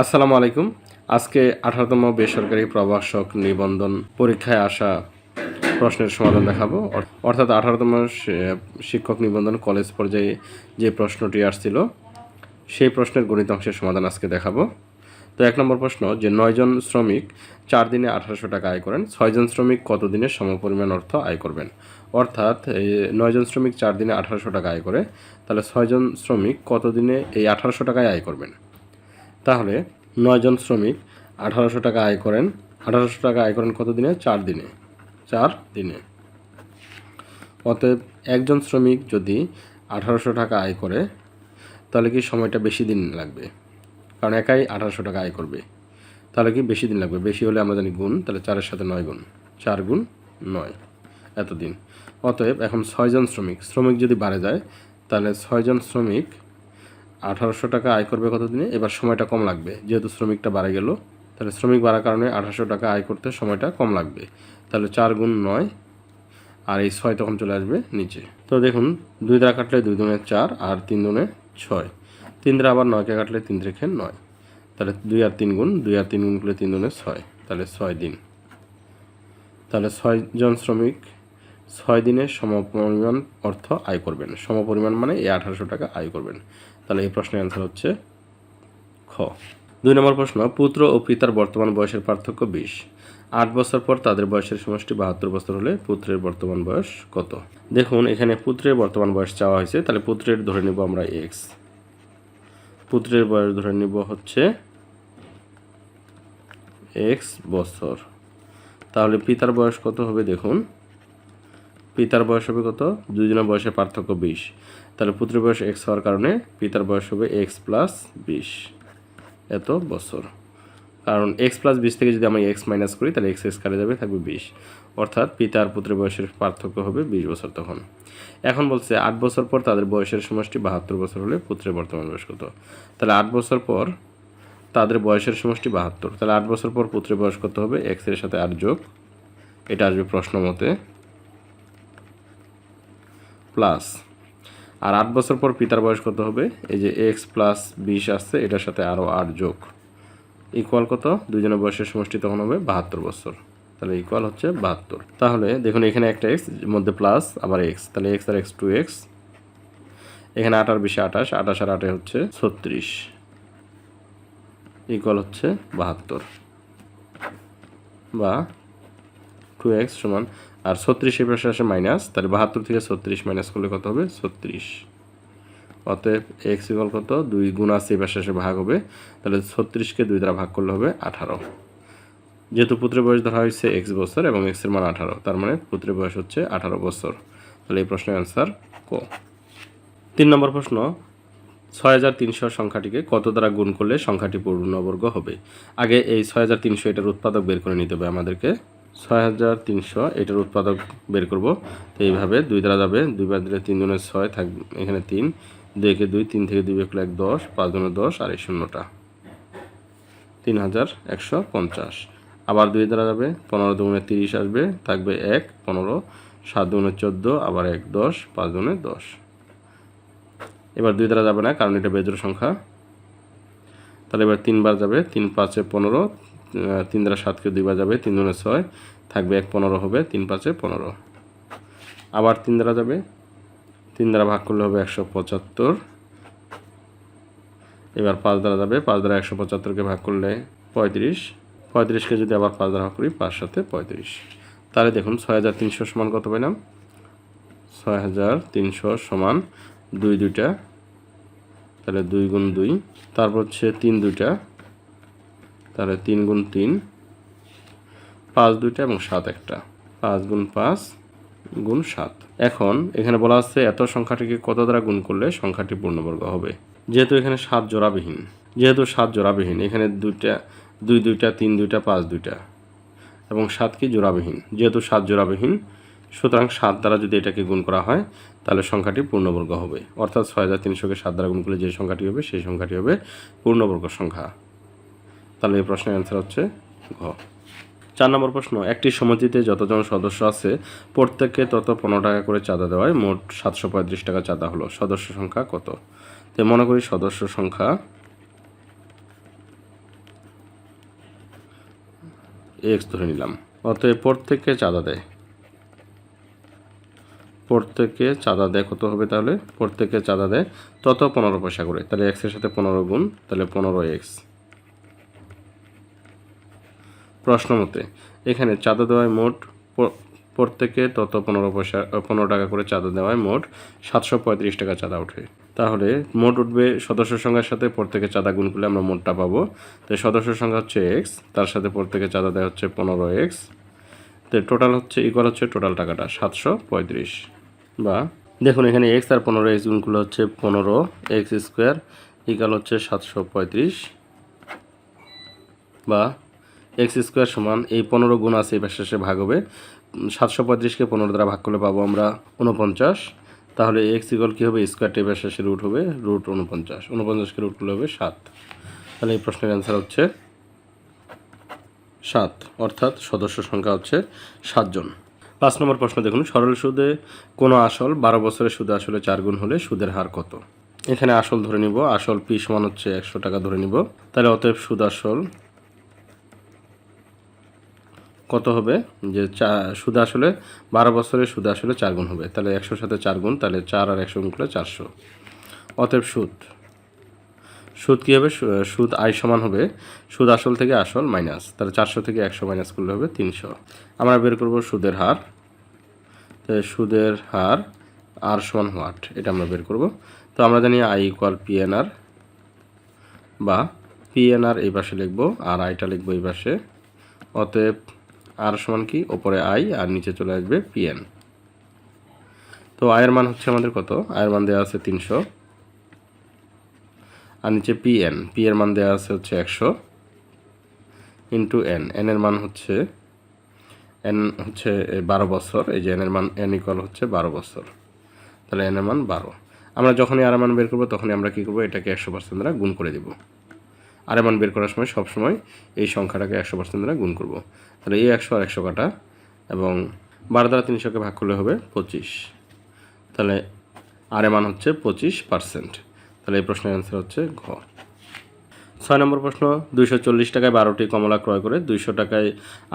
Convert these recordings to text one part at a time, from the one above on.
আসসালামু আলাইকুম। আজকে আঠারোতম বেসরকারি প্রভাষক নিবন্ধন পরীক্ষায় আসা প্রশ্নের সমাধান দেখাবো। অর- অর্থাৎ আঠারোতম শিক্ষক নিবন্ধন কলেজ পর্যায়ে যে প্রশ্নটি আসছিল, সেই প্রশ্নের গণিত অংশের সমাধান আজকে দেখাবো। তো এক নম্বর প্রশ্ন, যে নয়জন শ্রমিক চার দিনে আঠারোশো টাকা আয় করেন ছয়জন শ্রমিক কত দিনে সমপরিমাণ অর্থ আয় করবেন? অর্থাৎ নয়জন শ্রমিক চার দিনে আঠারোশো টাকা আয় করে, তাহলে ছয়জন শ্রমিক কত দিনে এই আঠারোশো টাকায় আয় করবেন? তাহলে নয়জন শ্রমিক আঠারোশো টাকা আয় করেন। আঠারোশো টাকা আয় করেন কত দিনে? চার দিনে। চার দিনে। অতএব একজন শ্রমিক যদি আঠারোশো টাকা আয় করে, তাহলে কি সময়টা বেশি দিন লাগবে? কারণ একাই আঠারোশো টাকা আয় করবে। তাহলে কি বেশি দিন লাগবে? বেশি হলে আমরা জানি গুণ, তাহলে চারের সাথে নয় গুণ। চার গুণ নয় এতদিন। অতএব এখন ছয়জন শ্রমিক। শ্রমিক যদি বাড়ে যায়, তাহলে ছয়জন শ্রমিক আঠারোশো টাকা আয় করবে কতদিনে? এবার সময়টা কম লাগবে। যেহেতু শ্রমিকটা বাড়ে গেল, তাহলে শ্রমিক বাড়ার কারণে আঠারোশো টাকা আয় করতে সময়টা কম লাগবে। তাহলে চার গুণ নয়, আর এই ছয় তখন চলে আসবে নিচে। তো দেখুন, দুই দ্বারা কাটলে দুই দুনে চার, আর তিন দুনে ছয়। তিন দ্বারা আবার নয়কে কাটলে তিন রেখে নয়। তাহলে দুই আর তিন গুণ, দুই আর তিন গুণ করলে তিন দুনে ছয়। তাহলে ছয় দিন। তাহলে ছয়জন শ্রমিক ছয় দিনে সমপরিমাণ অর্থ আয় করবেন। সমপরিমাণ মানে এই আঠারোশো টাকা আয় করবেন। তাহলে এই প্রশ্নের অ্যান্সার হচ্ছে খ। দুই নম্বর প্রশ্ন, পুত্র ও পিতার বর্তমান বয়সের পার্থক্য বিশ। আট বছর পর তাদের বয়সের সমষ্টি বাহাত্তর বছর হলে পুত্রের বর্তমান বয়স কত? দেখুন, এখানে পুত্রের বর্তমান বয়স চাওয়া হয়েছে, তাহলে পুত্রের ধরে নিব আমরা এক্স পুত্রের বয়স ধরে নিব হচ্ছে এক্স বছর। তাহলে পিতার বয়স কত হবে দেখুন পিতার বয়স হবে কত? দুজনের বয়সের পার্থক্য বিশ। তাহলে পুত্রের বয়স এক্স হওয়ার কারণে পিতার বয়স হবে এক্স প্লাস বিশ। এত বছর। কারণ এক্স প্লাস বিশ থেকে যদি আমি এক্স মাইনাস করি, তাহলে এক্স এক্স কাটে যাবে, থাকবে বিশ। অর্থাৎ পিতা আর পুত্রের বয়সের পার্থক্য হবে বিশ বছর তখন। এখন বলছে আট বছর পর তাদের বয়সের সমষ্টি বাহাত্তর বছর হলে পুত্রের বর্তমান বয়স কত? তাহলে আট বছর পর তাদের বয়সের সমষ্টি বাহাত্তর। তাহলে আট বছর পর পুত্রের বয়স কত হবে? এক্সের সাথে আট যোগ। এটা আসবে প্রশ্ন মতে। প্লাস। আর আট বছর পর পিতার বয়স কত হবে? এই যে এক্স প্লাস বিশ আসছে, এটার সাথে আরও আট যোগ। ইকুয়াল কত? দুজনের বয়সের সমষ্টি তখন হবে বাহাত্তর বছর। তাহলে ইকুয়াল হচ্ছে বাহাত্তর। তাহলে দেখুন, এখানে একটা এক্স মধ্যে প্লাস আবার এক্স তাহলে এক্স আর এক্স টু এক্স এখানে আট আর বিশে আঠাশ আঠাশ আর আটে হচ্ছে ছত্রিশ। ইকুয়াল হচ্ছে বাহাত্তর। বা টু এক্স সমান, আর ছত্রিশ এই পাশে আসে মাইনাস তাহলে বাহাত্তর থেকে ছত্রিশ মাইনাস করলে কত হবে? ছত্রিশ। অতএব এক্স ইকুয়াল কত? দুই গুণ আছে পাশে আসে ভাগ হবে। তাহলে ছত্রিশকে দুই দ্বারা ভাগ করলে হবে আঠারো। যেহেতু পুত্রের বয়স ধরা হয়েছে এক্স বছর এবং এক্সের মান আঠারো, তার মানে পুত্রের বয়স হচ্ছে আঠারো বছর। তাহলে এই প্রশ্নের অ্যান্সার ক? তিন নম্বর প্রশ্ন, ছয় হাজার তিনশো সংখ্যাটিকে কত দ্বারা গুণ করলে সংখ্যাটি পূর্ণবর্গ হবে? আগে এই ছয় হাজার তিনশো এটার উৎপাদক বের করে নিতে হবে আমাদেরকে। ছয় হাজার তিনশো এটার উৎপাদক বের করব। তো এইভাবে দুই দ্বারা যাবে দুইবার দিলে তিন দুনের ছয় থাকবে এখানে তিন, দুই একে দুই, তিন থেকে দুই বের এক দশ, পাঁচ দুনে দশ, আর এই শূন্যটা। তিন হাজার একশো পঞ্চাশ। আবার দুই দ্বারা যাবে, পনেরো দুগুণে তিরিশ আসবে, থাকবে এক, পনেরো, সাত দুগুণে চোদ্দ, আবার এক দশ, পাঁচ দুগুণে দশ। এবার দুই দ্বারা যাবে না, কারণ এটা বেজোর সংখ্যা। তাহলে এবার তিনবার যাবে, তিন পাঁচে পনেরো তিন দ্বারা সাতকে দুইবার যাবে, তিন দুনে ছয়, থাকবে এক পনেরো হবে, তিন পাঁচে পনেরো। আবার তিন দ্বারা যাবে, তিন দ্বারা ভাগ করলে হবে একশো পঁচাত্তর। এবার পাঁচ দ্বারা যাবে, পাঁচ দ্বারা একশো পঁচাত্তরকে ভাগ করলে পঁয়ত্রিশ। পঁয়ত্রিশকে যদি আবার পাঁচ দ্বারা ভাগ করি, পাঁচ সাথে পঁয়ত্রিশ। তাহলে দেখুন, ছয় হাজার তিনশো সমান কত পেলাম ছয় হাজার তিনশো সমান দুই দুইটা, তাহলে দুই গুণ দুই, তারপর হচ্ছে তিন দুইটা। তাহলে তিন গুণ তিন, পাঁচ দুইটা এবং সাত একটা। পাঁচ গুণ পাঁচ গুণ সাত। এখন এখানে বলা আছে এত সংখ্যাটিকে কত দ্বারা গুণ করলে সংখ্যাটি পূর্ণবর্গ হবে? যেহেতু এখানে সাত জোড়াবিহীন, যেহেতু সাত জোড়াবিহীন, এখানে দুইটা, দুই দুইটা, তিন দুইটা, পাঁচ দুইটা। এবং সাত কি জোড়াবিহীন? যেহেতু সাত জোড়াবিহীন, সুতরাং সাত দ্বারা যদি এটাকে গুণ করা হয়, তাহলে সংখ্যাটি পূর্ণবর্গ হবে। অর্থাৎ ছয় হাজার তিনশোকে সাত দ্বারা গুণ করলে যে সংখ্যাটি হবে, সেই সংখ্যাটি হবে পূর্ণবর্গ সংখ্যা। তাহলে এই প্রশ্নের অ্যান্সার হচ্ছে ঘ। চার নম্বর প্রশ্ন, একটি সমিতিতে যতজন সদস্য আছে, প্রত্যেককে তত পনেরো টাকা করে চাঁদা দেওয়ায় মোট সাতশো পঁয়ত্রিশ টাকা চাঁদা হলো। সদস্য সংখ্যা কত? তো মনে করি সদস্য সংখ্যা এক্স ধরে নিলাম। অতএব প্রত্যেককে চাঁদা দেয়। প্রত্যেককে চাঁদা দেয় কত হবে তাহলে? প্রত্যেককে চাঁদা দেয় তত পনেরো পয়সা করে। তাহলে এক্সের সাথে পনেরো গুণ, তাহলে পনেরো এক্স প্রশ্ন মতে এখানে চাঁদা দেওয়ায় মোট প্রত্যেকে তত পনেরো পয়সা পনেরো টাকা করে চাঁদা দেওয়ায় মোট সাতশো পঁয়ত্রিশ টাকা চাঁদা ওঠে। তাহলে মোট উঠবে সদস্য সংখ্যার সাথে প্রত্যেকে চাঁদা গুণ করলে আমরা মোটটা পাবো। তো সদস্য সংখ্যা হচ্ছে এক্স তার সাথে প্রত্যেকে চাঁদা দেওয়া হচ্ছে পনেরো এক্স তো টোটাল হচ্ছে ইকুয়াল হচ্ছে টোটাল টাকাটা, সাতশো পঁয়ত্রিশ। বা দেখুন এখানে এক্স আর পনেরো এক্স গুণগুলো হচ্ছে পনেরো এক্স স্কোয়ার ইকাল হচ্ছে সাতশো পঁয়ত্রিশ। বা এক্স স্কোয়ার সমান এই পনেরো গুণ আছে এই পাশে ভাগ হবে। সাতশো পঁয়ত্রিশকে পনেরো দ্বারা ভাগ করলে পাবো আমরা উনপঞ্চাশ তাহলে এক্স ইকল কী হবে? স্কোয়ার টেপের শেষে রুট হবে রুট উনপঞ্চাশ উনপঞ্চাশকে রুট করলে হবে সাত। তাহলে এই প্রশ্নের অ্যান্সার হচ্ছে সাত, অর্থাৎ সদস্য সংখ্যা হচ্ছে সাতজন। পাঁচ নম্বর প্রশ্ন দেখুন, সরল সুদে কোনো আসল, বারো বছরের সুদে আসলে চার গুণ হলে সুদের হার কত? এখানে আসল ধরে নিব, আসল পি সমান হচ্ছে একশো টাকা ধরে নিব। তাহলে অতএব সুদ আসল কত হবে? যে চা, সুদ আসলে বারো বছরের সুদ আসলে চার গুণ হবে। তাহলে একশোর সাথে চার গুণ, তাহলে চার আর একশো গুণ করলে চারশো। অতএব সুদ। সুদ কী হবে? সুদ আয় সমান হবে। সুদ আসল থেকে আসল মাইনাস। তাহলে চারশো থেকে একশো মাইনাস করলে হবে তিনশো। আমরা বের করব সুদের হার। সুদের হার আর সমান হোয়াট এটা আমরা বের করব। তো আমরা জানি আই ইকুয়াল পিএনআর বা পিএনআর এই পাশে লিখব, আর আইটা লিখব এই পাশে। অতএব আর সমান কি? ওপরে আই আর নিচে চলে আসবে পিএন তো আয়ের মান হচ্ছে আমাদের কত? আয়ের মান দেওয়া আছে তিনশো। আর নিচে পি এন পি এর মান দেওয়া আছে হচ্ছে একশো ইন্টু এন এন এর মান হচ্ছে এন হচ্ছে বারো বছর। এই যে এন এর মান এন ইকুয়াল হচ্ছে বারো বছর। তাহলে এন এর মান বারো। আমরা যখনই আর মান বের করব, তখনই আমরা কী করব? এটাকে একশো পার্সেন্ট দ্বারা গুণ করে দেবো। আর মান বের করার সময় সবসময় এই সংখ্যাটাকে একশো পার্সেন্ট দ্বারা গুণ করব। তাহলে এই একশো আর একশো কাটা এবং বারো দ্বারা তিনশোকে ভাগ করলে হবে পঁচিশ। তাহলে আর মান হচ্ছে পঁচিশ পার্সেন্ট। তাহলে এই প্রশ্নের অ্যান্সার হচ্ছে ঘ। ছয় নম্বর প্রশ্ন, দুইশো চল্লিশ টাকায় বারোটি কমলা ক্রয় করে দুইশো টাকায়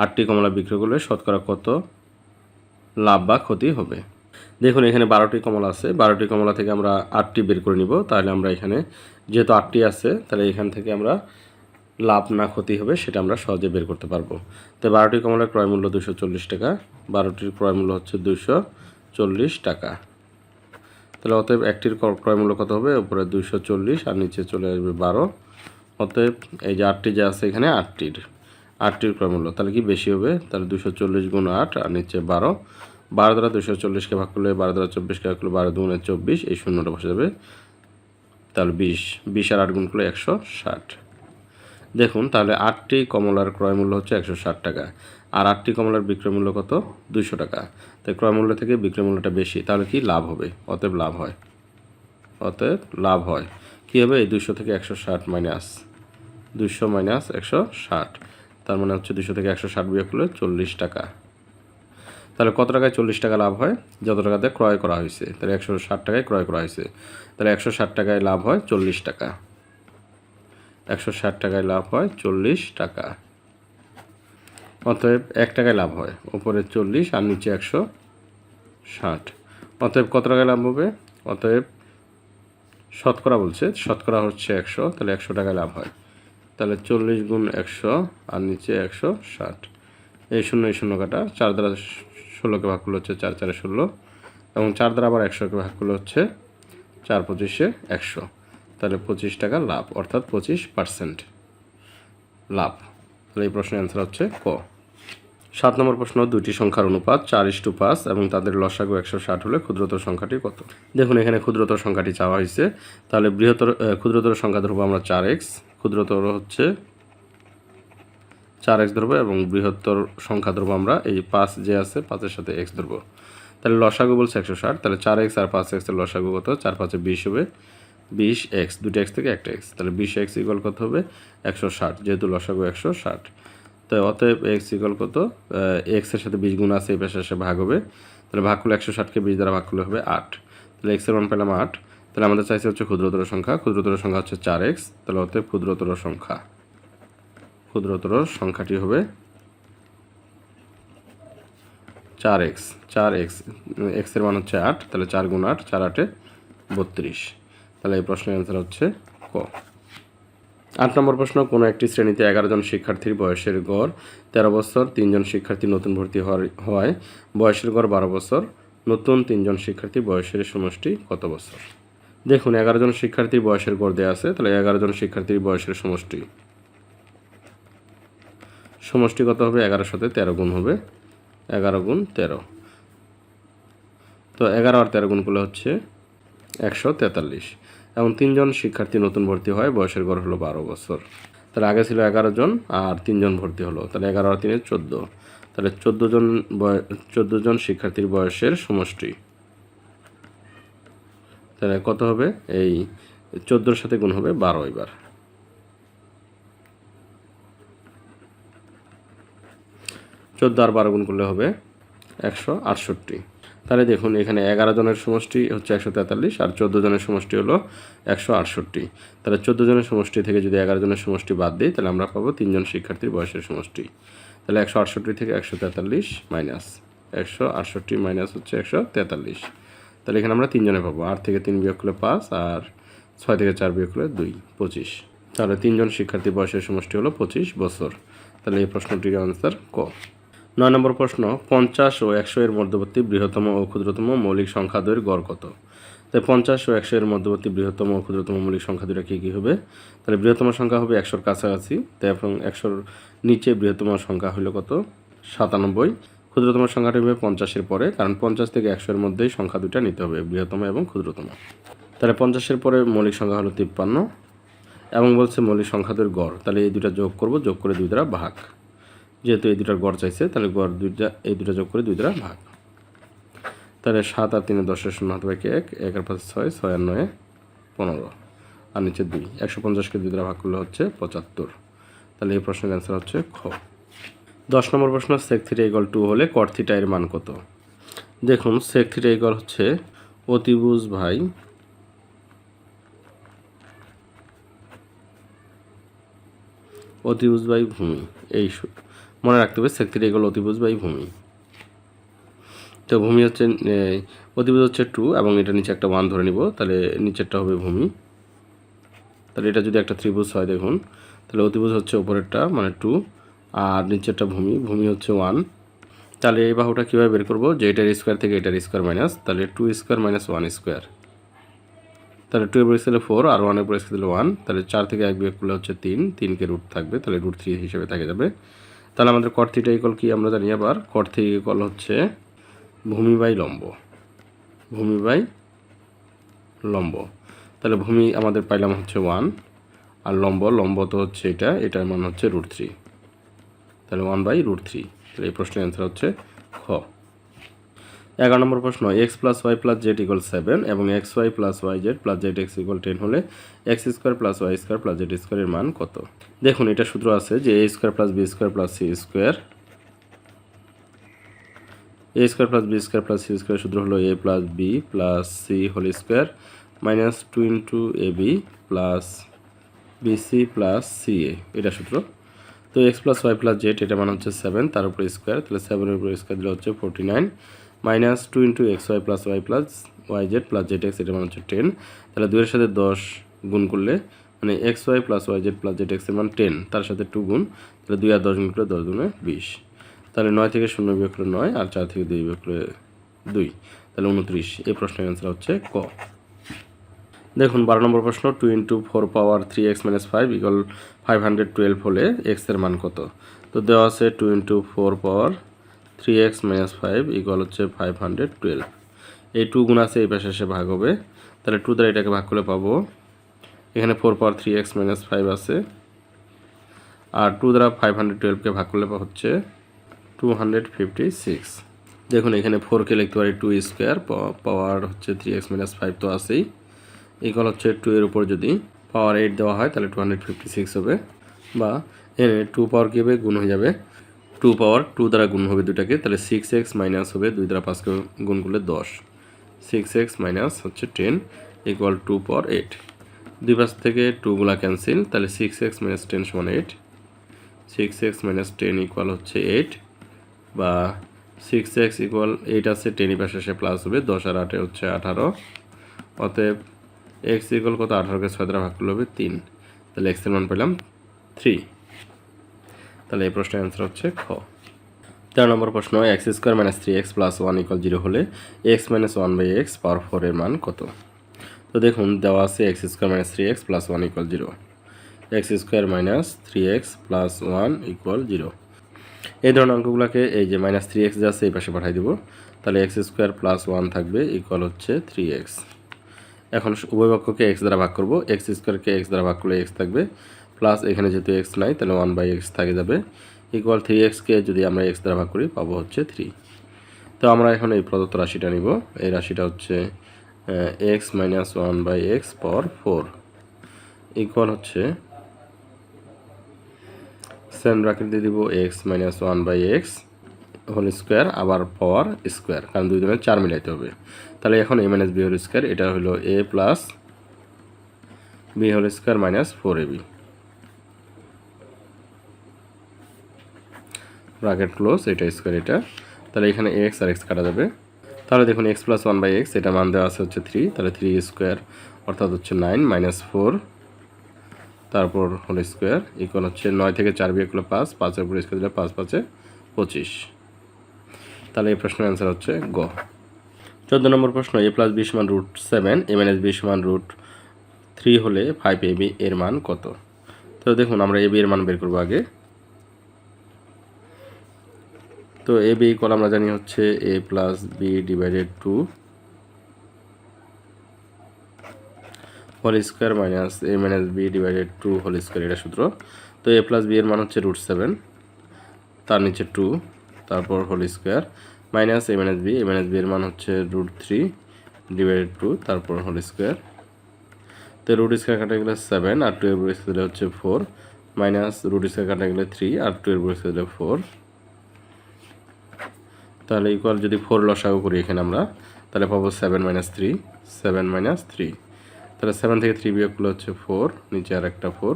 আটটি কমলা বিক্রি করলে শতকরা কত লাভ বা ক্ষতি হবে? দেখুন, এখানে বারোটি কমলা আছে। বারোটি কমলা থেকে আমরা আটটি বের করে নিব। তাহলে আমরা এখানে যেহেতু আটটি আছে, তাহলে এখান থেকে আমরা লাভ না ক্ষতি হবে, সেটা আমরা সহজে বের করতে পারব। তো বারোটি কমলার ক্রয় মূল্য দুশো চল্লিশ টাকা। বারোটির ক্রয় মূল্য হচ্ছে দুশো চল্লিশ টাকা। তাহলে অতএব একটির ক্রয় মূল্য কত হবে? উপরে দুশো চল্লিশ আর নিচে চলে আসবে বারো। অতএব এই যে আটটি যে আছে, এখানে আটটির। আটটির ক্রয় মূল্য। তাহলে কি বেশি হবে? তাহলে দুশো চল্লিশ গুণ আট আর নিচে বারো। বারো দ্বারা দুশো চল্লিশকে ভাগ করলে বারো দ্বারা চব্বিশকে ভাগ করলে বারো দুগুণে চব্বিশ, এই শূন্যটা বসে যাবে। তাহলে বিশ বিশ আর আট গুণ করলে একশো ষাট। দেখুন, তাহলে আটটি কমলার ক্রয় মূল্য হচ্ছে একশো ষাট টাকা। আর আটটি কমলার বিক্রয় মূল্য কত? দুইশো টাকা। তাই ক্রয় মূল্য থেকে বিক্রয় মূল্যটা বেশি, তাহলে কি লাভ হবে? অতএব লাভ হয়। অতএব লাভ হয়। কী হবে? এই দুশো থেকে একশো ষাট মাইনাস দুশো মাইনাস একশো ষাট। তার মানে হচ্ছে দুশো থেকে একশো ষাট বিয়োগ করলে চল্লিশ টাকা। তাহলে কত টাকায় চল্লিশ টাকা লাভ হয়? যত টাকাতে ক্রয় করা হয়েছে। তাহলে একশো ষাট টাকায় ক্রয় করা হয়েছে। তাহলে একশো ষাট টাকায় লাভ হয় চল্লিশ টাকা। একশো ষাট টাকায় লাভ হয় চল্লিশ টাকা। অতএব এক টাকায় লাভ হয় উপরে চল্লিশ আর নিচে একশো ষাট। অতএব কত টাকায় লাভ হবে? অতএব শতকরা বলছে, শতকরা হচ্ছে একশো, তাহলে একশো টাকায় লাভ হয়। তাহলে চল্লিশ গুণ একশো আর নিচে একশো ষাট। এই শূন্য এই শূন্য কাটা, চার দ্বারা ষোলোকে ভাগ করলে হচ্ছে চার, চারে ষোলো, এবং চার দ্বারা আবার একশোকে ভাগ করলে হচ্ছে চার পঁচিশে একশো। তাহলে পঁচিশ টাকা লাভ, অর্থাৎ পঁচিশ পার্সেন্ট লাভ। তাহলে এই প্রশ্নের অ্যান্সার হচ্ছে ক। সাত নম্বর প্রশ্ন দুটি সংখ্যার অনুপাত, চার ইস্টু পাঁচ, এবং তাদের লসাগু একশো ষাট হলে ক্ষুদ্রতর সংখ্যাটি কত? দেখুন, এখানে ক্ষুদ্রতর সংখ্যাটি চাওয়া হয়েছে। তাহলে বৃহত্তর ক্ষুদ্রতর সংখ্যা ধরবো আমরা চার এক্স, ক্ষুদ্রতর হচ্ছে চার এক্স ধরবো এবং বৃহত্তর সংখ্যা ধরবো আমরা এই পাঁচ যে আছে, পাঁচের সাথে এক্স ধরবো তাহলে লসাগু বলছে একশো ষাট, তাহলে চার এক্স আর পাঁচ এক্সের লসাগু কত? চার পাঁচে বিশ হবে। বিশ এক্স দুটো এক্স থেকে একটা এক্স তাহলে বিশ এক্স ইকুয়াল কত হবে? একশো ষাট, যেহেতু লসাগু একশো ষাট। তো অতএব এক্স ইকুয়াল কত? এক্সের সাথে বিশ গুণ আছে, এই পাশে এসে ভাগ হবে। তাহলে ভাগ করলে একশো ষাটকে বিশ দ্বারা ভাগ করলে হবে আট। তাহলে এক্সের মান পেলাম আট। তাহলে আমাদের চাইছে হচ্ছে ক্ষুদ্রতর সংখ্যা। ক্ষুদ্রতর সংখ্যা হচ্ছে চার এক্স তাহলে অতএব ক্ষুদ্রতর সংখ্যা। ক্ষুদ্রতর সংখ্যাটি হবে চার এক্স। চার এক্স এক্সের মান হচ্ছে আট, তাহলে চার গুণ আট, চার আটে বত্রিশ। তাহলে এই প্রশ্নের অ্যান্সার হচ্ছে ক। আট নম্বর প্রশ্ন, কোনো একটি শ্রেণীতে এগারো জন শিক্ষার্থীর বয়সের গড় তেরো বছর তিনজন শিক্ষার্থী নতুন ভর্তি হওয়ায় বয়সের গড় বারো বছর, নতুন তিনজন শিক্ষার্থী বয়সের সমষ্টি কত বছর? দেখুন, এগারো জন শিক্ষার্থীর বয়সের গড় দেওয়া আছে, তাহলে এগারো জন শিক্ষার্থীর বয়সের সমষ্টি সমষ্টি কত হবে এগারোর সাথে তেরো গুণ হবে। এগারো গুণ তেরো। তো এগারো আর তেরো গুণ করলে হচ্ছে একশো তেতাল্লিশ। এবং তিনজন শিক্ষার্থী নতুন ভর্তি হয়, বয়সের গড় হলো বারো বছর। তাহলে আগে ছিল এগারো জন আর তিনজন ভর্তি হলো। তাহলে এগারো আর তিনে চোদ্দ। তাহলে চোদ্দ জন বয়, চোদ্দ জন শিক্ষার্থীর বয়সের সমষ্টি। তাহলে কত হবে? এই চোদ্দোর সাথে গুণ হবে বারো এবার। চোদ্দ আর বারো গুণ করলে হবে একশো আটষট্টি। তাহলে দেখুন, এখানে এগারো জনের সমষ্টি হচ্ছে একশো তেতাল্লিশ আর চোদ্দ জনের সমষ্টি হলো একশো আটষট্টি। তাহলে চোদ্দ জনের সমষ্টি থেকে যদি এগারো জনের সমষ্টি বাদ দিই, তাহলে আমরা পাবো তিনজন শিক্ষার্থীর বয়সের সমষ্টি। তাহলে একশো আটষট্টি থেকে একশো তেতাল্লিশ মাইনাস একশো আটষট্টি মাইনাস হচ্ছে একশো তেতাল্লিশ। তাহলে এখানে আমরা তিনজনে পাবো, আট থেকে তিন বিয়োগ করলে পাঁচ আর ছয় থেকে চার বিয়োগ করলে দুই, পঁচিশ। তাহলে তিনজন শিক্ষার্থী বয়সের সমষ্টি হলো পঁচিশ বছর। তাহলে এই প্রশ্নটির আনসার ক? নয় নম্বর প্রশ্ন, পঞ্চাশ ও একশো এর মধ্যবর্তী বৃহত্তম ও ক্ষুদ্রতম মৌলিক সংখ্যা দ্বয়ের গড় কত? তাই পঞ্চাশ ও একশো এর মধ্যবর্তী বৃহত্তম ও ক্ষুদ্রতম মৌলিক সংখ্যা দুটা কী কী হবে? তাহলে বৃহত্তম সংখ্যা হবে একশোর কাছাকাছি, তাই এবং একশোর নিচে বৃহত্তম সংখ্যা হলো কত? সাতানব্বই। ক্ষুদ্রতম সংখ্যাটি হবে পঞ্চাশের পরে, কারণ পঞ্চাশ থেকে একশোর মধ্যেই সংখ্যা দুটা নিতে হবে, বৃহত্তম এবং ক্ষুদ্রতম। তাহলে পঞ্চাশের পরে মৌলিক সংখ্যা হলো তিপ্পান্ন এবং বলছে মৌলিক সংখ্যাদের গড়, তাহলে এই দুটা যোগ করব, যোগ করে দুই দ্বারা ভাগ। যেহেতু এই দুটার গড় চাইছে, তাহলে গড় দুইটা, এই দুটা যোগ করে দুই দ্বারা ভাগ। তাহলে সাত আর তিনে দশের শূন্য হাতে বাকি এক এক আর পাঁচ ছয় ছয় আর নয়, পনেরো। আর নিচে দুই। একশো পঞ্চাশকে দুই দ্বারা ভাগ করলে হচ্ছে পঁচাত্তর। তাহলে এই প্রশ্নের অ্যান্সার হচ্ছে খ। দশ নম্বর প্রশ্ন সেক থ্রি ইগল টু হলে কট থিটা এর মান কত? দেখুন সেক থ্রি ইগল হচ্ছে অতিভুজ ভাই অতিভুজ ভাই ভূমি। এই মনে রাখতে হবে সেক থ্রি ইগল অতিভুজ বাই ভূমি। তো ভূমি হচ্ছে অতিভুজ হচ্ছে টু এবং এটা নিচে একটা ওয়ান ধরে নিব, তাহলে নিচেরটা হবে ভূমি। তাহলে এটা যদি একটা ত্রিভুজ হয়, দেখুন, তাহলে অতিভুজ হচ্ছে ওপরেরটা মানে টু আর নিচেরটা ভূমি ভূমি হচ্ছে ওয়ান তাহলে এই বাহুটা কীভাবে বের করব? যে এটার স্কোয়ার থেকে এটার স্কোয়ার মাইনাস তাহলে two square minus one square তাহলে টু এর পরে দিলে ফোর আর ওয়ানের পরে দিলে ওয়ান তাহলে চার থেকে এক বিয়োগ করলে হচ্ছে তিন, তিনকে রুট থাকবে, তাহলে রুট থ্রি হিসেবে থেকে যাবে। তাহলে আমাদের কট ইকল কি আমরা জানি? আবার কট থ্রি ইকল হচ্ছে ভূমি বাই লম্ব। ভূমি বাই লম্ব। তাহলে ভূমি আমাদের পাইলাম হচ্ছে ওয়ান আর লম্ব লম্ব তো হচ্ছে এটা, এটার মান হচ্ছে রুট থ্রি তাহলে ওয়ান বাই রুট থ্রি তাহলে এই প্রশ্নের অ্যান্সার হচ্ছে খ। এগারো নম্বর প্রশ্ন x plus y plus z equal seven এবং x y plus y z plus z x equal ten হলে x square plus y square plus z স্কোয়ারের মান কত? দেখুন, এটা সূত্র আছে যে a square plus b square plus c square a square plus b square plus c square সূত্র হলো a plus b plus c whole square minus two into a b plus b c plus c a এটা সূত্র। তো x plus y plus z এটা মানে হচ্ছে seven তার উপরে স্কোয়ার তাহলে সেভেনের উপরে স্কোয়ার দিলে হচ্ছে forty nine minus two into x y plus y plus y z plus z x, এটা মানে হচ্ছে টেন। তাহলে দুইয়ের সাথে দশ গুণ করলে মানে x y plus y z plus z এক্সের মান টেন, তার সাথে টু গুণ, তাহলে দুই আর দশ গুণ করলে দশ গুণে বিশ। তাহলে নয় থেকে শূন্য বিয়োগ করলে নয় আর চার থেকে দুই বিয়োগ করলে দুই। তাহলে উনত্রিশ। এই প্রশ্নের অ্যান্সার হচ্ছে ক। দেখুন, বারো নম্বর প্রশ্ন two into four power three x minus five equal five hundred twelve হলে এক্সের মান কত? তো দেওয়া আছে two into four power three x minus five equal হচ্ছে ফাইভ হান্ড্রেড টুয়েলভ এই টু গুণ আছে, এই পাশে এসে ভাগ হবে। তাহলে টু দ্বারা এটাকে ভাগ করলে পাবো, এখানে four power three x minus five আছে। আর টু দ্বারা ফাইভ হান্ড্রেড টুয়েলভকে ভাগ করলে হচ্ছে টু হান্ড্রেড ফিফটি সিক্স দেখুন, এখানে ফোরকে লিখতে পারি টু স্কোয়ার পাওয়ার হচ্ছে থ্রি এক্স মাইনাস ফাইভ তো আছেই। ইকুয়াল হচ্ছে টু এর উপর যদি পাওয়ার এইট দেওয়া হয়, তাহলে টু হান্ড্রেড ফিফটি সিক্স হবে। বা এনে টু পাওয়ার কী হবে গুণ হয়ে যাবে টু পাওয়ার টু দ্বারা গুণ হবে দুটাকে তাহলে সিক্স এক্স মাইনাস হবে, দুই দ্বারা পাঁচকে গুণ করলে দশ। সিক্স এক্স মাইনাস হচ্ছে ten equal two power eight দুই পাশ থেকে টুগুলা ক্যান্সেল তাহলে সিক্স এক্স মাইনাস টেন সমান eight six x minus ten equal হচ্ছে এইট বা সিক্স এক্স ইকুয়াল এইট আছে টেনই পাশে সে প্লাস হবে, দশ আর আটে হচ্ছে আঠারো। অতএব এক্স ইকুয়াল কত? আঠারোকে ছয় দ্বারা ভাগ করলে হবে তিন। তাহলে এক্সের মান পেলাম থ্রি তাহলে এই প্রশ্নের অ্যান্সার হচ্ছে খ। তেরো নম্বর প্রশ্ন x square minus three x plus one equal zero হলে x minus one by x power ফোরের মান কত? তো দেখুন, দেওয়া আছে x square minus three x plus one equal zero x square minus three x plus one equal zero এই ধরনের অঙ্কগুলোকে এই যে মাইনাস থ্রি এক্স যা আছে এই পাশে পাঠিয়ে দেবো। তাহলে এক্স স্কোয়ার প্লাস ওয়ান থাকবে ইকুয়াল হচ্ছে থ্রি এক্স এখন উভয় পক্ষকে এক্স দ্বারা ভাগ করব। এক্স স্কোয়ারকে এক্স দ্বারা ভাগ করলে এক্স থাকবে প্লাস এখানে যেহেতু এক্স নাই, তাহলে ওয়ান বাই এক্স থাকে যাবে। ইকুয়াল থ্রি এক্সকে যদি আমরা এক্স দ্বারা ভাগ করি, পাবো হচ্ছে থ্রি তো আমরা এখন এই প্রদত্ত রাশিটা নিব। এই রাশিটা হচ্ছে x minus one by x power four equal হচ্ছে সেম ব্র্যাকেট দিয়ে দিব x minus one by x whole square আবার পাওয়ার স্কোয়ার কারণ দুই দিনের চার মিলাইতে হবে। তাহলে এখন a minus b whole square এটা হলো a plus b whole square minus four a b bracket close এটা স্কোয়ার এটা। তাহলে এখানে এক্স আর এক্স কাটা যাবে। তাহলে দেখুন x plus one by x এটা মান দেওয়া আছে হচ্ছে থ্রি তাহলে থ্রি স্কোয়ার অর্থাৎ হচ্ছে নাইন মাইনাস ফোর তারপর হোল স্কোয়ার ইকুয়াল হচ্ছে নয় থেকে চার বিয়ে করলে পাঁচ, পাঁচের উপর স্কোয়ার দিলে পাঁচ, পাঁচে পঁচিশ। তাহলে এই প্রশ্নের অ্যান্সার হচ্ছে গ। চোদ্দ নম্বর প্রশ্ন এ প্লাস বি সমান root seven a minus b সমান রুট থ্রি হলে ফাইভ এ বি এর মান কত? তো দেখুন, আমরা এ বি এর মান বের করব আগে। তো এ, বি ইকুয়াল আমরা জানি হচ্ছে a plus b divided two whole square minus a minus b divided two whole square, এটা সূত্র। তো এ প্লাস বি এর মান হচ্ছে রুট সেভেন, তার নিচে টু, তারপর whole square minus a minus b, a minus b এর মান হচ্ছে রুট থ্রি ডিভাইডেড টু, তারপর হোল স্কোয়ার। তো রুট স্কোয়ার কাটা গেলে সেভেন, আর টু এর দিলে হচ্ছে ফোর, মাইনাস রুট স্কোয়ার কাটা গেলে থ্রি, আর টু এর উপর স্কোয়ার ফোর। তাহলে ইকুয়াল যদি ফোর লসাগু করি এখানে আমরা, তাহলে পাবো seven minus three seven minus three তাহলে সেভেন থেকে থ্রি বিয়োগ করলে হচ্ছে ফোর নিচে আর একটা ফোর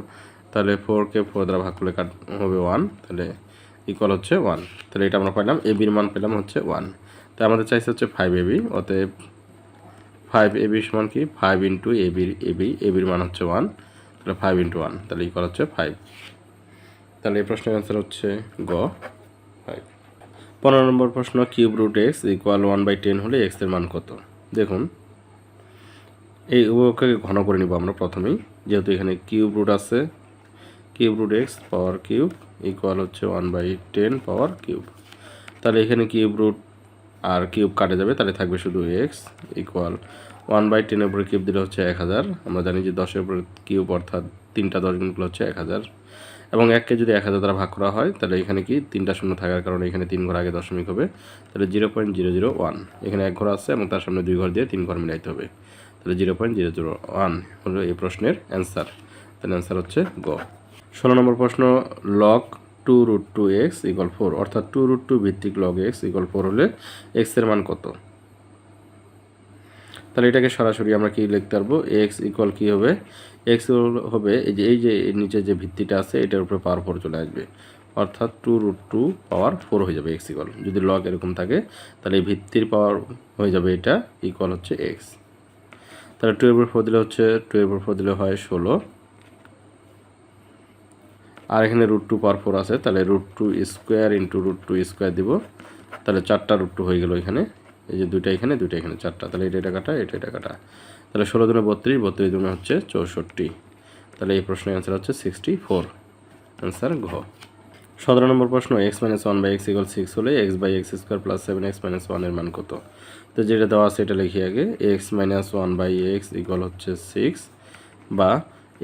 তাহলে ফোরকে ফোর দ্বারা ভাগ করলে কাট হবে ওয়ান তাহলে ইকুয়াল হচ্ছে ওয়ান তাহলে এটা আমরা পাইলাম এ বির মান পেলাম হচ্ছে ওয়ান তাই আমাদের চাইছে হচ্ছে ফাইভ এবি অতএব ফাইভ এবি সমান কি? ফাইভ ইন্টু এ বির এবি এবির মান হচ্ছে ওয়ান তাহলে ফাইভ ইন্টু ওয়ান তাহলে ইকুয়াল হচ্ছে ফাইভ তাহলে এই প্রশ্নের অ্যান্সার হচ্ছে গ। পনেরো নম্বর প্রশ্ন, cube root x equal one by ten হলে এক্সের মান কত? দেখুন, এই উভয়কে ঘন করে নিব আমরা প্রথমেই, যেহেতু এখানে কিউব রুট আছে, cube root x power cube equal হচ্ছে one by ten power cube. তাহলে এখানে কিউব রুট আর কিউব কাটে যাবে, তাহলে থাকবে শুধু এক্স ইকুয়াল ওয়ান বাই টেনের উপরে কিউব দিলে হচ্ছে এক হাজার। আমরা জানি যে দশের উপরে কিউব অর্থাৎ তিনটা দশ গুণগুলো হচ্ছে এক হাজার। এবং এককে যদি এক হাজার দ্বারা ভাগ করা হয়, তাহলে এখানে কি তিনটা শূন্য থাকার কারণে এখানে তিন ঘর আগে দশমিক হবে। তাহলে zero point zero zero one এখানে এক ঘর আছে এবং তার সামনে দুই ঘর দিয়ে তিন ঘর মিলাইতে হবে। তাহলে zero point zero zero one হলো এই প্রশ্নের অ্যান্সার তাহলে অ্যান্সার হচ্ছে গ। ষোলো নম্বর প্রশ্ন log two root two x equal four অর্থাৎ টু রুট টু ভিত্তিক লগ এক্স ইকল ফোর হলে এক্সের মান কত? তাহলে এটাকে সরাসরি আমরা কি লিখতে পারব? এক্স ইকুয়াল কী হবে? এক্স হবে, এই যে এই যে নিচে যে ভিত্তিটা আছে, এটার উপরে পাওয়ার ফোর চলে আসবে। অর্থাৎ two root two power four হয়ে যাবে এক্স ইকুয়াল যদি লগ এরকম থাকে, তাহলে এই ভিত্তির পাওয়ার হয়ে যাবে এটা ইকুয়াল হচ্ছে এক্স তাহলে টু এর ফোর দিলে হচ্ছে টু এর ফোর দিলে হয় ষোলো। আর এখানে রুট টু পাওয়ার ফোর আছে, তাহলে root two square into root two square দিব। তাহলে চারটা রুট টু হয়ে গেল এখানে। এই যে দুইটা এখানে দুইটা এখানে, চারটা। তাহলে এটা এটা কাটা, এটা এটা কাটা। তাহলে ষোলো দিনে বত্রিশ বত্রিশ দিনে হচ্ছে চৌষট্টি। তাহলে এই প্রশ্নের অ্যান্সার হচ্ছে সিক্সটি ফোর অ্যান্সার ঘ। সতেরো নম্বর প্রশ্ন x minus one by x equal six হলে x by x square plus seven x minus ওয়ানের মান কত? তো যেটা দেওয়া আছে এটা লিখি আগে x minus one by x equal হচ্ছে সিক্স বা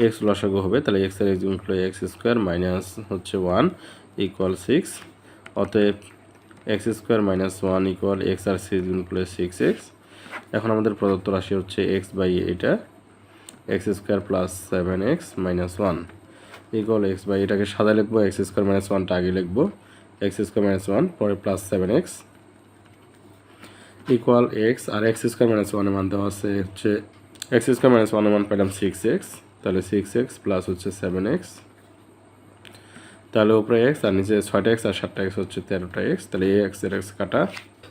এক্স লসাগু হবে, তাহলে এক্সের এক্স গুণ করলে এক্স স্কোয়ার মাইনাস হচ্ছে ওয়ান ইকুয়াল সিক্স অতএব x square minus one equal x আর সিক্স গুণ করলে সিক্স এক্স এখন আমাদের প্রদত্ত রাশি হচ্ছে এক্স বাই এটা x square plus seven x minus one equal x by এটাকে সাদা লিখব এক্স স্কোয়ার মাইনাস ওয়ানটা আগে লিখব। এক্স স্কোয়ার মাইনাস ওয়ান পরে plus seven x equal x আর এক্স স্কোয়ার মাইনাস ওয়ানের মান দেওয়া আছে হচ্ছে এক্স স্কোয়ার মাইনাস ওয়ানের মান পেলাম সিক্স এক্স তাহলে সিক্স এক্স প্লাস হচ্ছে সেভেন এক্স তাহলে উপরে এক্স আর নিচে ছয়টা এক্স আর সাতটা এক্স হচ্ছে তেরোটা এক্স তাহলে এ এক্সের এক্স কাটা।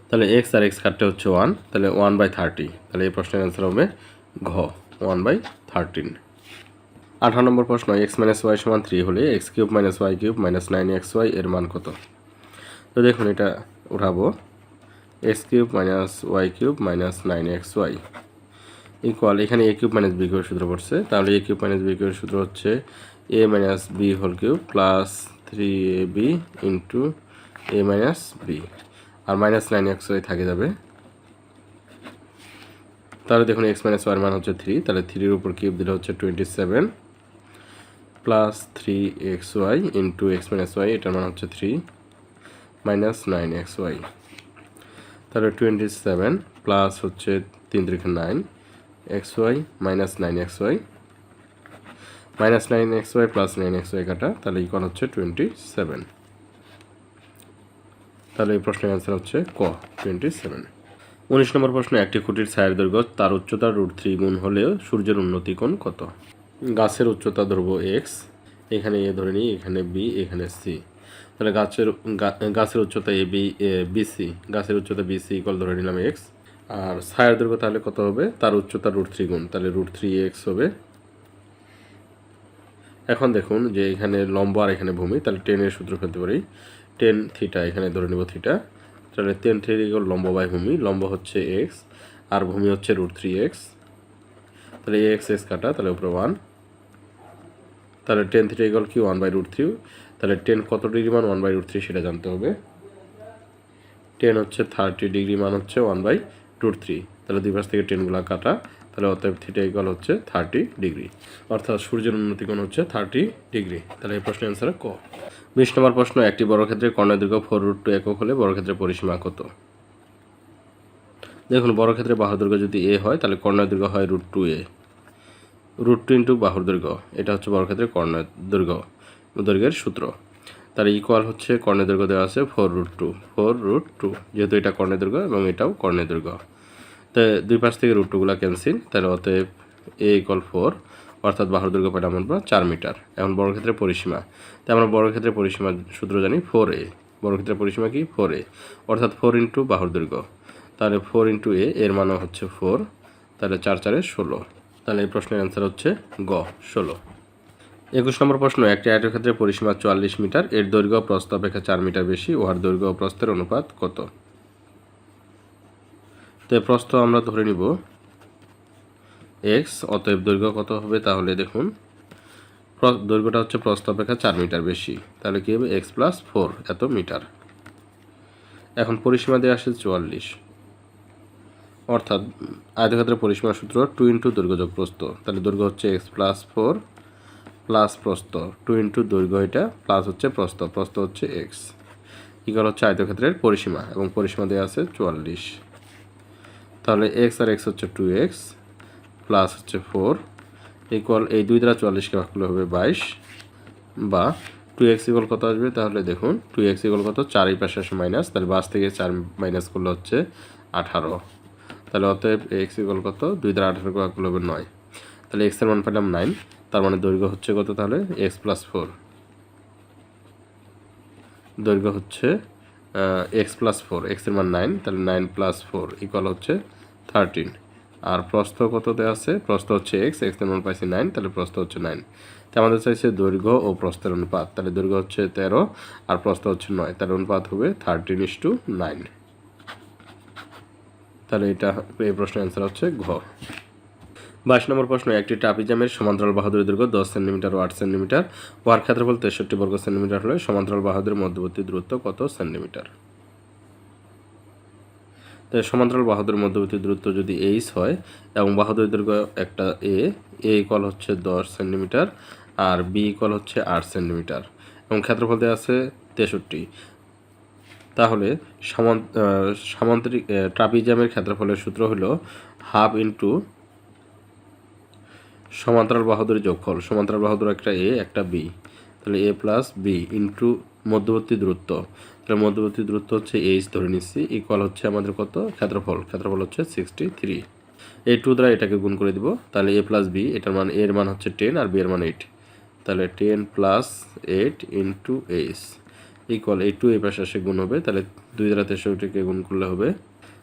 তাহলে এক্স আর এক্স কাটতে হচ্ছে ওয়ান তাহলে ওয়ান বাই থার্টি তাহলে এই প্রশ্নের অ্যান্সার হবে ঘ ওয়ান বাই থার্টিন আঠারো নম্বর প্রশ্ন এক্স মাইনাস ওয়াই সমান থ্রি হলে x cube minus y cube minus nine x y এর মান কত? তো দেখুন এটা উঠাবো। X cube minus y cube minus nine x y equal এখানে এ কিউব মাইনাস বি কিউবের সূত্র পড়ছে। তাহলে এ কিউব মাইনাস বি কিউবের সূত্র হচ্ছে a minus b whole cube plus three a b into a minus b R minus nine x Y থাকে যাবে। তাহলে দেখুন এক্স মাইনাস ওয়ার মান হচ্ছে থ্রি তাহলে থ্রির উপর কিউব দিলে হচ্ছে twenty seven plus three x y into x minus y এটার মান হচ্ছে three minus nine x y তাহলে টোয়েন্টি সেভেন প্লাস হচ্ছে তিন তিরিখে nine x y minus nine x y minus nine x y plus nine x y কাটা, তাহলে equal হচ্ছে twenty seven তাহলে এই প্রশ্নের অ্যান্সার হচ্ছে ক টোয়েন্টি সেভেন উনিশ নম্বর প্রশ্ন, একটি খুঁটির ছায়ের দৈর্ঘ্য তার উচ্চতা রুট থ্রি গুণ হলেও সূর্যের উন্নতি কোণ কত? গাছের উচ্চতা ধরবো এক্স এখানে এ ধরে নিই, এখানে বি এখানে সি তাহলে গাছের গাছের উচ্চতা এ বি বিসি গাছের উচ্চতা বিসি ইকল ধরে নিলাম এক্স আর ছায়ের দৈর্ঘ্য তাহলে কত হবে? তার উচ্চতা রুট থ্রি গুণ, তাহলে রুট থ্রি এক্স হবে। এখন দেখুন যে এখানে লম্ব আর এখানে ভূমি, তাহলে টেনের সূত্র ফেলতে পারি। টেন থিটা এখানে ধরে নেব থিটা তাহলে টেন ইকুয়াল লম্ব বাই ভূমি। লম্ব হচ্ছে এক্স আর ভূমি হচ্ছে রুট থ্রি এক্স তাহলে এক্স এক্স কাটা, তাহলে উপরে ওয়ান তাহলে টেন থ্রি ইকুয়াল কি? ওয়ান বাই রুট থ্রি তাহলে টেন কত ডিগ্রি মান? ওয়ান বাই রুট থ্রি সেটা জানতে হবে। টেন হচ্ছে থার্টি ডিগ্রি মান হচ্ছে ওয়ান বাই রুট থ্রি তাহলে দুই পাশ থেকে টেনগুলো কাটা, তাহলে অতএব থিটা ইকুয়াল হচ্ছে থার্টি ডিগ্রি অর্থাৎ সূর্যের উন্নতি কোণ হচ্ছে থার্টি ডিগ্রি তাহলে এই প্রশ্নের অ্যান্সার ক? বিশ নম্বর প্রশ্ন, একটি বর্গক্ষেত্রে কর্ণের দৈর্ঘ্য ফোর রুট টু একক হলে বর্গক্ষেত্রের পরিসীমা কত? দেখুন বর্গক্ষেত্রে বাহুর দৈর্ঘ্য যদি এ হয়, তাহলে কর্ণের দৈর্ঘ্য হয় root two a. Root two into বাহুর দৈর্ঘ্য, এটা হচ্ছে বর্গক্ষেত্রে কর্ণের দৈর্ঘ্য দৈর্ঘ্যের সূত্র। তার ইকুয়াল হচ্ছে কর্ণের দৈর্ঘ্য দেওয়া আছে four root two, four root two, যেহেতু এটা কর্ণের দৈর্ঘ্য এবং এটাও কর্ণের দৈর্ঘ্য। তো দুই পাশ থেকে রুট টুগুলো ক্যান্সেল তাহলে অতএব এ ইকুয়াল ফোর অর্থাৎ বাহুর দৈর্ঘ্য পেলাম আমরা চার মিটার। এখন বর্গক্ষেত্রের পরিসীমা। তাই আমরা বর্গক্ষেত্রের পরিসীমা সূত্র জানি ফোর এ বর্গক্ষেত্রের পরিসীমা কি? ফোর এ অর্থাৎ ফোর ইন্টু বাহুর দৈর্ঘ্য। তাহলে ফোর ইন্টু এ এর মানও হচ্ছে ফোর তাহলে চার চারে ষোলো। তাহলে এই প্রশ্নের অ্যান্সার হচ্ছে গ, ষোলো। একুশ নম্বর প্রশ্ন, একটি আয়তক্ষেত্রের পরিসীমা চুয়াল্লিশ মিটার। এর দৈর্ঘ্য প্রস্থ অপেক্ষা চার মিটার বেশি। উহার দৈর্ঘ্য প্রস্থের অনুপাত কত? তো প্রস্থ আমরা ধরে নিব এক্স অতএব দৈর্ঘ্য কত হবে তাহলে দেখুন দৈর্ঘ্যটা হচ্ছে প্রস্থ অপেক্ষা চার মিটার বেশি। তাহলে কী হবে? এক্স প্লাস ফোর এত মিটার। এখন পরিসীমা দিয়ে আসে চুয়াল্লিশ। অর্থাৎ আয়তক্ষেত্রের পরিসীমা সূত্র টু ইন্টু দৈর্ঘ্য যোগ প্রস্থ। তাহলে দৈর্ঘ্য হচ্ছে এক্স প্লাস ফোর প্লাস প্রস্থ। টু ইন্টু দৈর্ঘ্য এটা প্লাস হচ্ছে প্রস্থ। প্রস্থ হচ্ছে এক্স ইকাল হচ্ছে আয়তক্ষেত্রের পরিসীমা এবং পরিসীমা দেওয়া আছে চুয়াল্লিশ। তাহলে এক্স আর এক্স হচ্ছে টু এক্স প্লাস হচ্ছে ফোর ইকুয়াল এই দুই দ্বারা চুয়াল্লিশকে ভাগ করলে হবে বাইশ, বা টু এক্স ইকুয়াল কত আসবে? তাহলে দেখুন টু এক্স ইকুয়াল কত? চার এই পাশে আসে মাইনাস তাহলে বাস থেকে চার মাইনাস করলে হচ্ছে আঠারো। তাহলে অতএব এক্স ইকুয়াল কত? দুই দ্বারা আঠারো ভাগ করলে হবে নয়। তাহলে এক্সের মান পেলাম নাইন তার মানে দৈর্ঘ্য হচ্ছে কত তাহলে? এক্স প্লাস ফোর দৈর্ঘ্য হচ্ছে এক্স প্লাস ফোর এক্সের মান নাইন তাহলে নাইন প্লাস ফোর ইকুয়াল হচ্ছে থার্টিন আর প্রস্থ কত দেওয়া আছে? প্রস্থ হচ্ছে এক্স এক্সের মান পাইছি নাইন তাহলে প্রস্থ হচ্ছে নাইন তো আমাদের চাইছে দৈর্ঘ্য ও প্রস্থের অনুপাত। তাহলে দৈর্ঘ্য হচ্ছে তেরো আর প্রস্থ হচ্ছে নয়। তাহলে অনুপাত হবে থার্টিন ইস টু নাইন তাহলে এটা, এই প্রশ্নের অ্যান্সার হচ্ছে ঘ। বাইশ নম্বর প্রশ্ন, একটি ট্রাপিজামের সমান্তরাল বাহুদের দৈর্ঘ্য দশ সেন্টিমিটার ও আট সেন্টিমিটার। ওয়ার ক্ষেত্রফল তেষট্টি বর্গ সেন্টিমিটার হলে সমান্তরাল বাহুদের মধ্যবর্তী দূরত্ব কত সেন্টিমিটার? তাই সমান্তরাল বাহুদের মধ্যবর্তী দূরত্ব যদি এইচ হয় এবং বাহুদের দৈর্ঘ্য একটা এ এ ইকল হচ্ছে দশ সেন্টিমিটার আর বি ইকল হচ্ছে আট সেন্টিমিটার এবং ক্ষেত্রফল দেওয়া আছে তেষট্টি। তাহলে সামান্তরিক ট্রাপিজামের ক্ষেত্রফলের সূত্র হলো হাফ ইন্টু সমান্তরাল বাহাদুরের যোগফল। সমান্তরাল বাহাদুর একটা এ একটা বি তাহলে এ প্লাস বি ইন্টু মধ্যবর্তী দূরত্ব। তাহলে মধ্যবর্তী দূরত্ব হচ্ছে এইচ ধরে নিচ্ছি ইকুয়াল হচ্ছে আমাদের কত? ক্ষেত্রফল। ক্ষেত্রফল হচ্ছে সিক্সটি থ্রি এই টু দ্বারা এটাকে গুণ করে দিব, তাহলে এ প্লাস বি এটার মান এর মান হচ্ছে টেন আর বি এর মান এইট তাহলে ten plus eight into h equal এই টু এ পাশে আসে গুণ হবে, তাহলে দুই দ্বারা তেষট্টিকে গুণ করলে হবে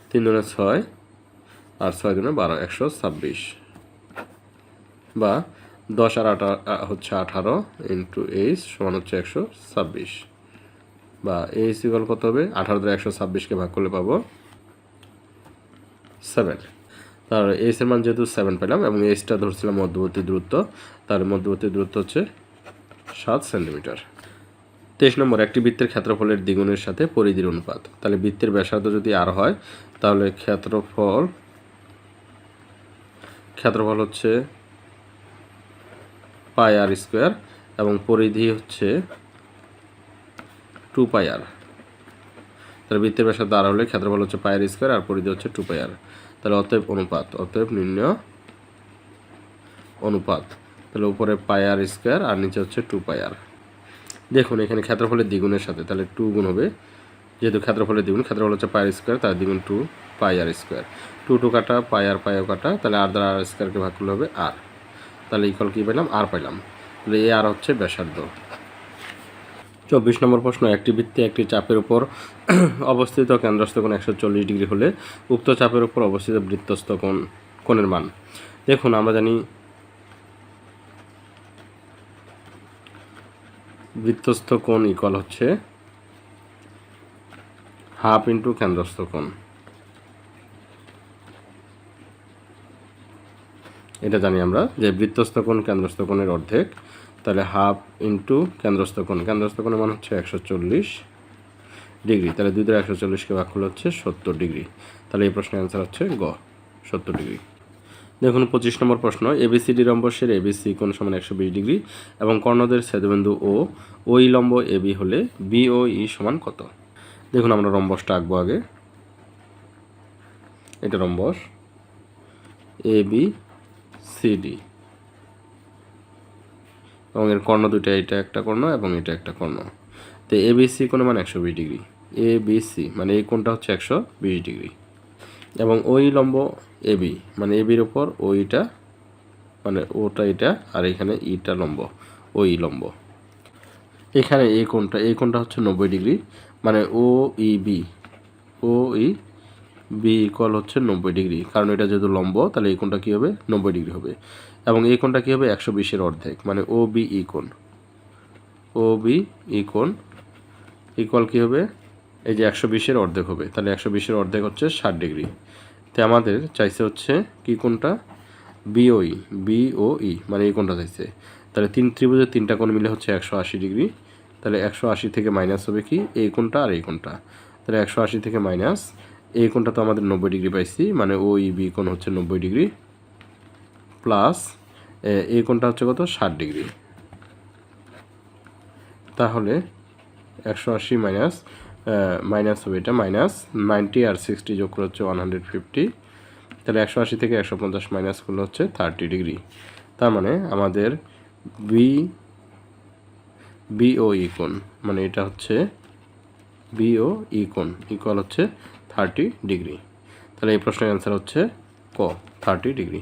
তিন দুনে ছয় আর ছয় দুনে বারো, একশো ছাব্বিশ। বা দশ আর আটা হচ্ছে আঠারো ইন্টু এইচ সমান হচ্ছে একশো ছাব্বিশ। বা এইচ ইকুয়াল কত হবে? আঠারো দ্বারা একশো ছাব্বিশকে ভাগ করলে পাবো সেভেন তাহলে এর মান যেহেতু সেভেন পেলাম এবং এইচটা ধরছিলাম মধ্যবর্তী দূরত্ব তাহলে মধ্যবর্তী দূরত্ব হচ্ছে সাত সেন্টিমিটার তেইশ নম্বর, একটি বৃত্তের ক্ষেত্রফলের দ্বিগুণের সাথে পরিধির অনুপাত। তাহলে বৃত্তের ব্যাসার্ধ যদি আর হয়, তাহলে ক্ষেত্রফল ক্ষেত্রফল হচ্ছে পাই আর স্কোয়ার এবং পরিধি হচ্ছে টু পাই আর তাহলে বৃত্তের ব্যাসার্ধ আর হলে ক্ষেত্রফল হচ্ছে পাই আর স্কোয়ার আর পরিধি হচ্ছে টু পাই আর তাহলে অতএব অনুপাত, অতএব নির্ণয় অনুপাত। তাহলে উপরে পাই আর স্কোয়ার আর নিচে হচ্ছে টু পাই আর দেখুন, এখানে ক্ষেত্রফলের দ্বিগুণের সাথে, তাহলে টু গুণ হবে। যেহেতু ক্ষেত্রফলের দ্বিগুণ, ক্ষেত্রফল হচ্ছে পাই আর স্কোয়ার তার দ্বিগুণ two pi r square two two কাটা পাই আর পাইও কাটা, তাহলে আর দ্বারা আর স্কোয়ারকে ভাগ করলে হবে আর তাহলে ইকল কী পেলাম? আর পেলাম। তাহলে এ আর হচ্ছে ব্যাসার্ধ। চব্বিশ নম্বর প্রশ্ন, একটি বৃত্তে একটি চাপের উপর অবস্থিত কেন্দ্রস্থ কোণ একশো চল্লিশ ডিগ্রি হলে উক্ত চাপের উপর অবস্থিত বৃত্তস্থ কোণ, কোণের মান। দেখুন, আমরা জানি বৃত্তস্থ কোণ ইকুয়াল হচ্ছে হাফ ইন্টু কেন্দ্রস্থ কোণ। এটা জানি আমরা যে বৃত্তস্থ কোণ, কেন্দ্রস্থ কোণের অর্ধেক তাহলে হাফ ইন্টু কেন্দ্রস্থ কোণ। কেন্দ্রস্থ মান হচ্ছে একশো চল্লিশ ডিগ্রি। তাহলে দুই দ্বারা একশো চল্লিশকে ভাগ করলে হচ্ছে সত্তর ডিগ্রি। তাহলে এই প্রশ্নের অ্যান্সার হচ্ছে গ, সত্তর ডিগ্রি। দেখুন, পঁচিশ নম্বর প্রশ্ন, এবিসিডি রম্বসের এবিসি কোণ সমান একশো বিশ ডিগ্রি এবং কর্ণদের ছেদবিন্দু ও, ওই লম্ব এবি হলে বি ও ই সমান কত? দেখুন, আমরা রম্বসটা আঁকবো আগে। এটা rhombus A B C D. এবং এর কর্ণ দুটো এটা একটা কর্ণ এবং এটা একটা কর্ণ। তো এ বি সি কোনো মানে একশো বিশ ডিগ্রি। এ বি সি মানে এই কোণটা হচ্ছে একশো বিশ ডিগ্রি। এবং ওই লম্ব এ বি মানে এ বির ওপর ওইটা মানে ওটা, এটা, আর এখানে ইটা লম্ব, ওই লম্ব। এখানে এই কোণটা এই কোণটা হচ্ছে নব্বই ডিগ্রি মানে O E B O E B equal হচ্ছে নব্বই ডিগ্রি। কারণ এটা যেহেতু লম্ব, তাহলে এই কোণটা কী হবে? নব্বই ডিগ্রি হবে। এবং এই কোণটা কী হবে? একশো বিশের অর্ধেক। মানে ও বি ই কোণ। ও বি ই কোণ ইকুয়াল কী হবে? এই যে একশো বিশের অর্ধেক হবে। তাহলে একশো বিশের অর্ধেক হচ্ছে ষাট ডিগ্রি। তো আমাদের চাইছে হচ্ছে কি কোণটা? বিওই বিওই মানে এই কোণটা চাইছে। তাহলে তিন ত্রিভুজের তিনটা কোণ মিলে হচ্ছে একশো আশি ডিগ্রি। তাহলে একশো আশি থেকে মাইনাস হবে কি? এই কোণটা আর এই কোণটা। তাহলে একশো আশি থেকে মাইনাস, এই কোণটা তো আমাদের নব্বই ডিগ্রি পাইছি। মানে ও ই বি কোণ হচ্ছে নব্বই ডিগ্রি। প্লাস এই কোণটা হচ্ছে কত? ষাট ডিগ্রি। তাহলে একশো আশি মাইনাস মাইনাস হবে এটা মাইনাস নাইনটি আর সিক্সটি যোগ করে হচ্ছে ওয়ান হান্ড্রেড ফিফটি তাহলে একশো আশি থেকে একশো পঞ্চাশ মাইনাস করলে হচ্ছে থার্টি ডিগ্রি। তার মানে আমাদের বি বিও ই কোণ মানে এটা হচ্ছে বিও ই কোণ ইকুয়াল হচ্ছে থার্টি ডিগ্রি। তাহলে এই প্রশ্নের অ্যান্সার হচ্ছে ক থার্টি ডিগ্রি।